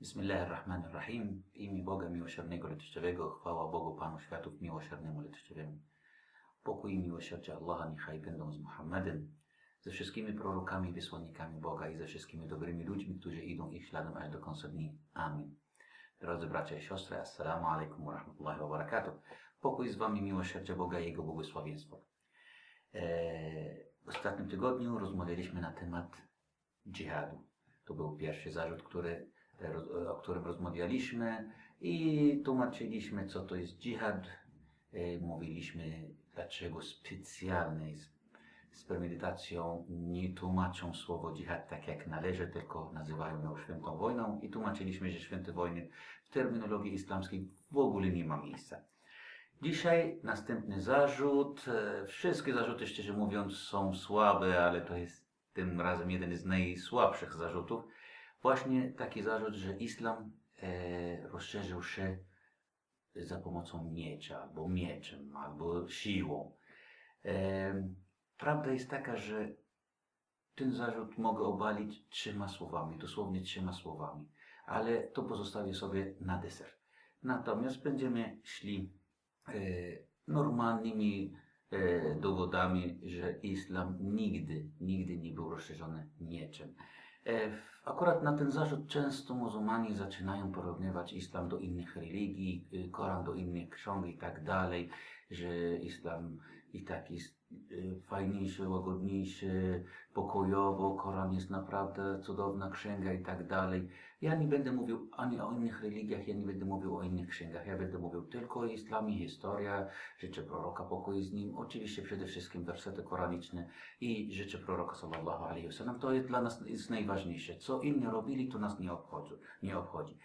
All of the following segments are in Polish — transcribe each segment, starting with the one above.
Bismillahirrahmanirrahim. W imię Boga Miłosiernego Litościowego, chwała Bogu Panu Światów Miłosiernemu Litościowemu. Pokój i miłosierdzie Allaha niechaj będą z Muhammedem, ze wszystkimi prorokami, wysłannikami Boga i ze wszystkimi dobrymi ludźmi, którzy idą ich śladem aż do końca dni. Amin. Drodzy bracia i siostry, assalamu alaikum wa rahmatullahi wa barakatuh. Pokój z Wami, miłosierdzie Boga i Jego błogosławieństwo. Eee, w ostatnim tygodniu rozmawialiśmy na temat dżihadu. To był pierwszy zarzut, który, o którym rozmawialiśmy i tłumaczyliśmy, co to jest dżihad. E, Mówiliśmy, dlaczego specjalnie z, premedytacją nie tłumaczą słowo dżihad tak jak należy, tylko nazywają ją świętą wojną i tłumaczyliśmy, że święte wojny w terminologii islamskiej w ogóle nie ma miejsca. Dzisiaj następny zarzut. E, Wszystkie zarzuty, szczerze mówiąc, są słabe, ale to jest tym razem jeden z najsłabszych zarzutów. Właśnie taki zarzut, że islam e, rozszerzył się za pomocą miecza, albo mieczem, albo siłą. E, prawda jest taka, że ten zarzut mogę obalić trzema słowami, dosłownie trzema słowami, ale to pozostawię sobie na deser. Natomiast będziemy szli e, normalnymi e, dowodami, że islam nigdy, nigdy nie był rozszerzony mieczem. E, Akurat na ten zarzut często muzułmanie zaczynają porównywać islam do innych religii, y, Koran do innych ksiąg i tak dalej, że islam i tak jest fajniejszy, łagodniejszy, pokojowo, Koran jest naprawdę cudowna księga i tak dalej. Ja nie będę mówił ani o innych religiach, ja nie będę mówił o innych księgach, ja będę mówił tylko o islamie, historia, życzę proroka pokój z nim, oczywiście przede wszystkim wersety koraniczne i życzę proroka sallallahu alaihi wasallam. To jest dla nas jest najważniejsze. Co inni robili, to nas nie obchodzi. Nie obchodzi.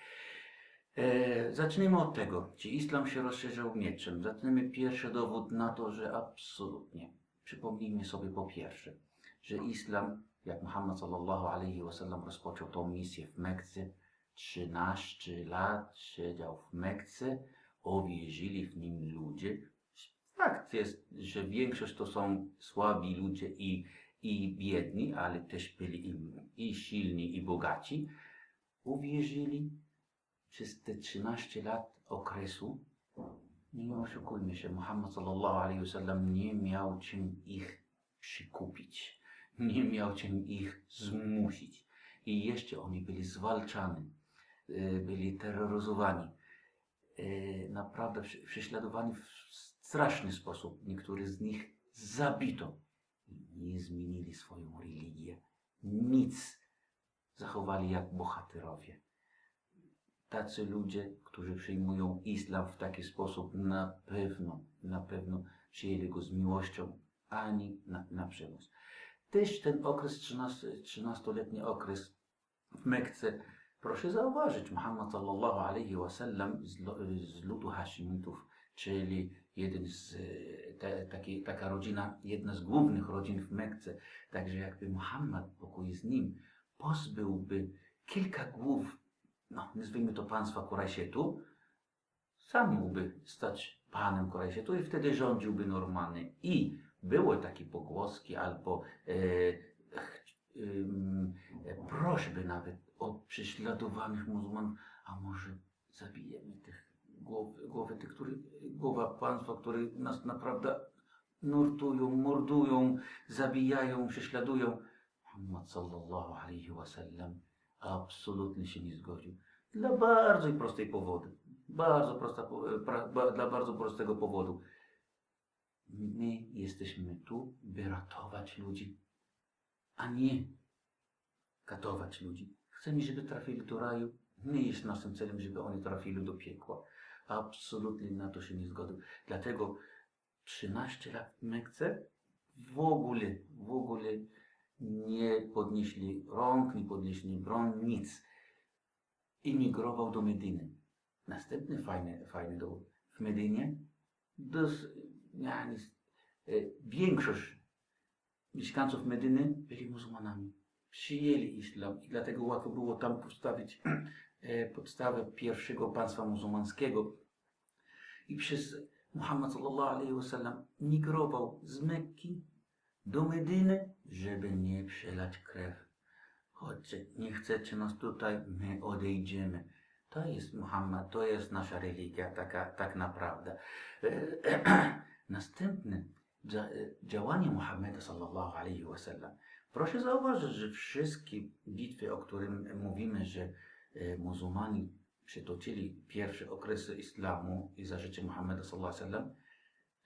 E, zacznijmy od tego, czy islam się rozszerzył mieczem. Zaczniemy pierwszy dowód na to, że absolutnie. Przypomnijmy sobie po pierwsze, że islam, jak Muhammad sallallahu alaihi wasallam rozpoczął tą misję w Mekce, 13 lat siedział w Mekce, uwierzyli w nim ludzie. Fakt jest, że większość to są słabi ludzie i, i biedni, ale też byli i, i silni, i bogaci. Uwierzyli przez te 13 lat okresu, nie oszukujmy się, Muhammad sallallahu alaihi wasallam nie miał czym ich przykupić, nie miał czym ich zmusić. I jeszcze oni byli zwalczani, e, byli terroryzowani, e, naprawdę prze- prześladowani w straszny sposób. Niektórych z nich zabito. I nie zmienili swoją religię. Nic. Zachowali jak bohaterowie tacy ludzie, którzy przyjmują islam w taki sposób, na pewno, na pewno przyjęli go z miłością, ani na, na przymus. Też ten okres, 13, 13-letni okres w Mekce, proszę zauważyć, Muhammad sallallahu alaihi wasallam z, z ludu Hashimitów, czyli jeden z, te, taki, taka rodzina, jedna z głównych rodzin w Mekce, także jakby Muhammad, pokój z nim, pozbyłby kilka głów no, nazwijmy to państwa Kurajsietu, sam mógłby stać panem Kurajsietu i wtedy rządziłby normalnie. I były takie pogłoski albo e, e, prośby nawet od prześladowanych muzułmanów, a może zabijemy tych głowy, tych, którzy, głowa państwa, które nas naprawdę nurtują, mordują, zabijają, prześladują. Muhammad sallallahu alaihi wasallam absolutnie się nie zgodził. Dla bardzo prostej powodu. Bardzo prosta, po- pra, ba, dla bardzo prostego powodu. My jesteśmy tu, by ratować ludzi, a nie katować ludzi. Chcemy, żeby trafili do raju. Nie jest naszym celem, żeby oni trafili do piekła. Absolutnie na to się nie zgodził. Dlatego 13 lat w Mekce w ogóle, w ogóle nie podnieśli rąk, nie podnieśli broń, nic. Emigrował do Medyny. Następny fajny, fajny dowód. W Medynie dos, yani, e, większość mieszkańców Medyny byli muzułmanami. Przyjęli islam i dlatego łatwo było tam postawić e, podstawę pierwszego państwa muzułmańskiego. I przez Muhammad sallallahu alaihi wasallam migrował z Mekki do Medyny, żeby nie przelać krew. chodźcie, nie chcecie nas tutaj, my odejdziemy. To jest Muhammad, to jest nasza religia, taka, tak naprawdę. Następne dzia- działanie Muhammada sallallahu alaihi wasallam. Proszę zauważyć, że wszystkie bitwy, o którym mówimy, że e, muzułmanie przytoczyli pierwsze okresy islamu i za życia Muhammada sallallahu alaihi wasallam,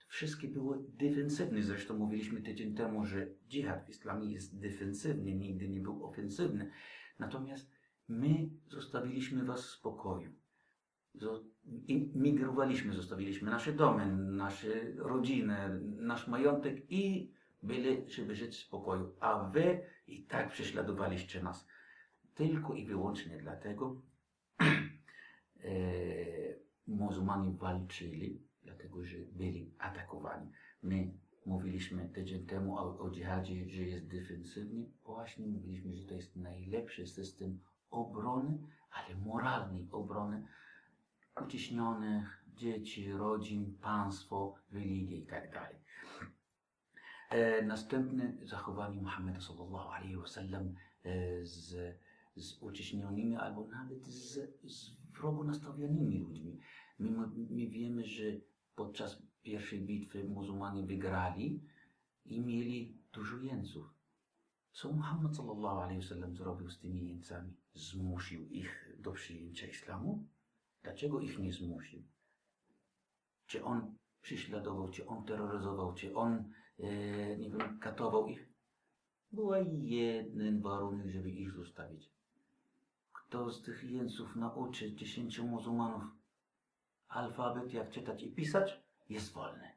wszystkie były defensywne. Zresztą mówiliśmy tydzień temu, że dżihad w islamie jest defensywny, nigdy nie był ofensywny. Natomiast my zostawiliśmy was w spokoju. Migrowaliśmy, zostawiliśmy nasze domy, nasze rodziny, nasz majątek i byli, żeby żyć w spokoju. A wy i tak prześladowaliście nas. Tylko i wyłącznie dlatego e, muzułmanie walczyli, dlatego że byli atakowani. My mówiliśmy tydzień temu o, o dżihadzie, że jest defensywny. Właśnie mówiliśmy, że to jest najlepszy system obrony, ale moralnej obrony uciśnionych dzieci, rodzin, państwo, religię i tak. E, następne zachowanie Muhammada sallallahu alaihi wasallam e, z, z uciśnionymi albo nawet z, z wrogo nastawionymi ludźmi. Mimo, my wiemy, że podczas pierwszej bitwy muzułmanie wygrali i mieli dużo jeńców. Co Muhammad sallallahu alaihi wasallam zrobił z tymi jeńcami? Zmusił ich do przyjęcia islamu? Dlaczego ich nie zmusił? Czy on prześladował, czy on terroryzował, czy on, e, nie wiem, katował ich? Był jeden warunek, żeby ich zostawić. Kto z tych jeńców nauczy dziesięciu muzułmanów alfabet, jak czytać i pisać, jest wolny.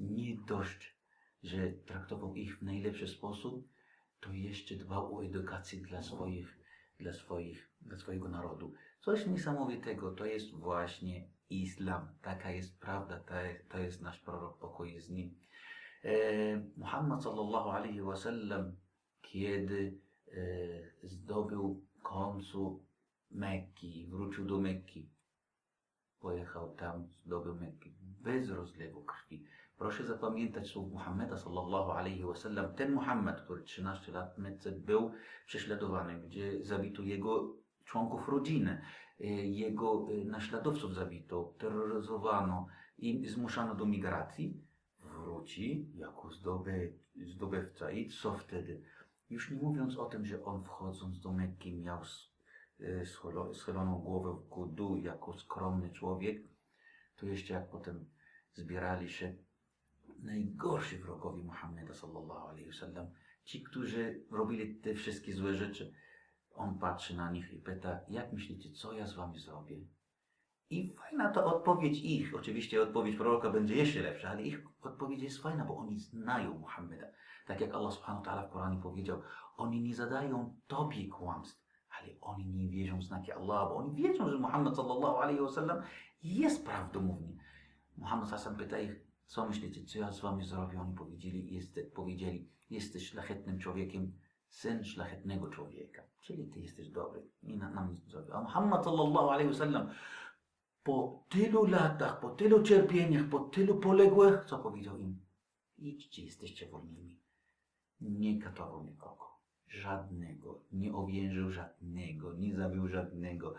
Nie dość, że traktował ich w najlepszy sposób, to jeszcze dbał o edukację dla swoich, dla swoich, dla swojego narodu. Coś niesamowitego, to jest właśnie islam. Taka jest prawda, to jest, to jest nasz prorok, pokój z nim. E, Muhammad sallallahu alaihi wasallam, kiedy e, zdobył końcu Mekki, wrócił do Mekki, pojechał tam, zdobył Mekki, bez rozlewu krwi. Proszę zapamiętać słów Muhammada sallallahu alaihi wasallam. Ten Muhammad, który 13 lat w Mekce był prześladowany, gdzie zabito jego członków rodziny, e, jego e, naśladowców zabito, terroryzowano i zmuszano do migracji, wróci jako zdoby, zdobywca. I co wtedy? Już nie mówiąc o tym, że on wchodząc do Mekki miał schyloną głowę w dół jako skromny człowiek, to jeszcze jak potem zbierali się najgorsi wrogowie Muhammeda sallallahu alaihi wasallam, ci, którzy robili te wszystkie złe rzeczy, on patrzy na nich i pyta, jak myślicie, co ja z wami zrobię? I fajna to odpowiedź ich. Oczywiście odpowiedź proroka będzie jeszcze lepsza, ale ich odpowiedź jest fajna, bo oni znają Muhammeda. Tak jak Allah subhanahu wa ta'ala w Koranie powiedział, oni nie zadają tobie kłamstw, ale oni nie wierzą w znaki Allah, bo oni wiedzą, że Muhammad sallallahu alaihi wasallam jest prawdomówny. Muhammad sallam pyta ich, co myślicie, co ja z wami zrobię? Oni powiedzieli, jest, powiedzieli jesteś szlachetnym człowiekiem, syn szlachetnego człowieka. Czyli ty jesteś dobry i na, nam nic nie zrobi. A Muhammad sallallahu alaihi wasallam po tylu latach, po tylu cierpieniach, po tylu poległych, co powiedział im? Idźcie, jesteście wolnymi. Nie katował nikogo. Żadnego. Nie owiężył żadnego. Nie zabił żadnego.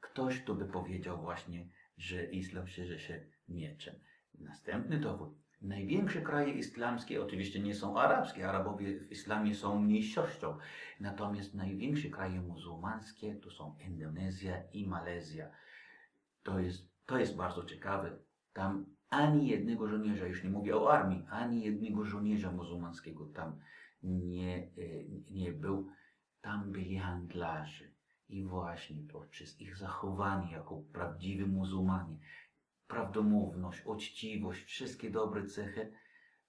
Ktoś tu by powiedział właśnie, że islam szerzy się mieczem. Następny dowód. Największe kraje islamskie oczywiście nie są arabskie. Arabowie w islamie są mniejszością. Natomiast największe kraje muzułmańskie to są Indonezja i Malezja. To jest, to jest bardzo ciekawe. Tam ani jednego żołnierza, już nie mówię o armii, ani jednego żołnierza muzułmańskiego tam nie, e, nie był. Tam byli handlarze. I właśnie poprzez ich zachowanie jako prawdziwi muzułmanie, prawdomówność, uczciwość, wszystkie dobre cechy,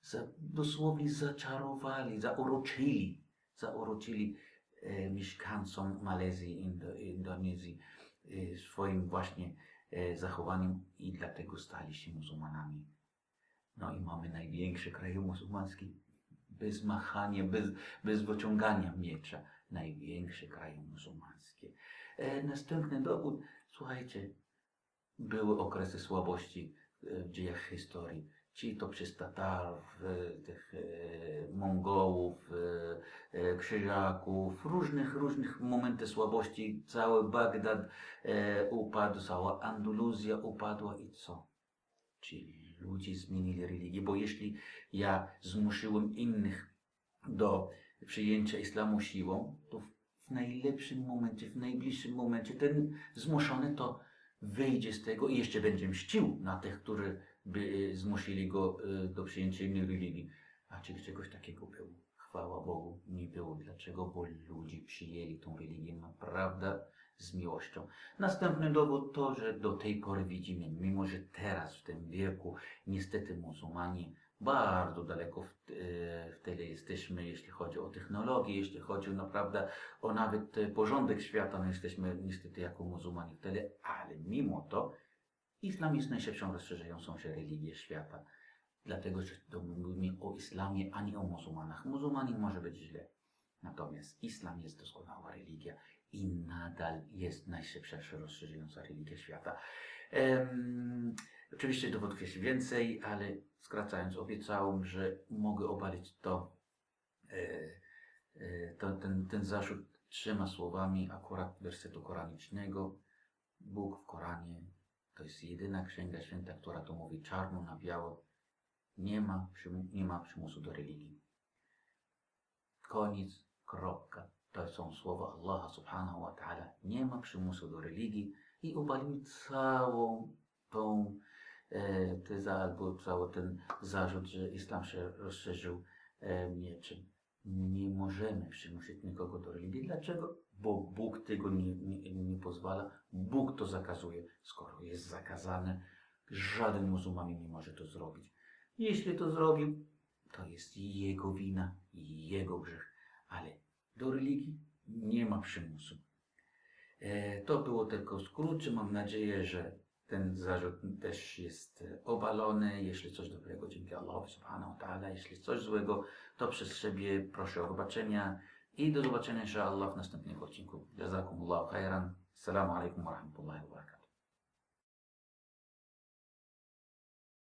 za, dosłownie zaczarowali, zauroczyli, zauroczyli e, mieszkańcom Malezji, Indo, Indonezji e, swoim właśnie e, zachowaniem i dlatego stali się muzułmanami. No i mamy największe kraje muzułmańskie bez machania, bez, bez wyciągania miecza. Największe kraje muzułmańskie. E, następny dowód, słuchajcie, były okresy słabości e, w dziejach historii. Ci to przez Tatarów, e, tych e, Mongołów, krzyżaków, różnych, różnych momenty słabości. Cały Bagdad upadł, cała Andaluzja upadła i co? Czyli ludzie zmienili religię, bo jeśli ja zmuszyłem innych do przyjęcia islamu siłą, to w najlepszym momencie, w najbliższym momencie ten zmuszony to wyjdzie z tego i jeszcze będzie mścił na tych, którzy by e, zmusili go e, do przyjęcia innej religii. A czy czegoś takiego było? Chwała Bogu, nie było. Dlaczego? Bo ludzie przyjęli tą religię naprawdę z miłością. Następny dowód to, że do tej pory widzimy, mimo że teraz w tym wieku niestety muzułmanie bardzo daleko w, e, w tyle jesteśmy, jeśli chodzi o technologię, jeśli chodzi naprawdę o nawet e, porządek świata, no jesteśmy niestety jako muzułmanie w tyle, ale mimo to islam jest najszybszą rozszerzającą się religią świata. Dlatego, że to mówimy o islamie, a nie o muzułmanach. Muzułmanin może być źle. Natomiast islam jest doskonała religia i nadal jest najszybsza rozszerzająca religia świata. Em, oczywiście dowodów jest więcej, ale skracając, obiecałem, że mogę obalić to, e, e, to ten, ten zarzut trzema słowami akurat wersetu koranicznego. Bóg w Koranie to jest jedyna księga święta, która to mówi czarno na biało. Nie ma, nie ma przymusu do religii. Koniec, kropka. To są słowa Allaha subhanahu wa ta'ala. Nie ma przymusu do religii i obalimy całą tą e, tezę albo cały ten zarzut, że islam się rozszerzył e, mieczem. Nie możemy przymusić nikogo do religii. Dlaczego? Bo Bóg tego nie, nie, nie pozwala. Bóg to zakazuje. Skoro jest zakazane, żaden muzułmanin nie może to zrobić. Jeśli to zrobił, to jest jego wina i jego grzech. Ale do religii nie ma przymusu. E, to było tylko w skrócie. Mam nadzieję, że ten zarzut też jest e, obalony. Jeśli coś dobrego, dzięki Allahu subhanahu ta'ala. Jeśli coś złego, to przez siebie proszę o wybaczenia i do zobaczenia inshallah w następnym odcinku. Jazakumullahu khairan. Assalamu alaikum wa rahmatullahi wa barakatuh.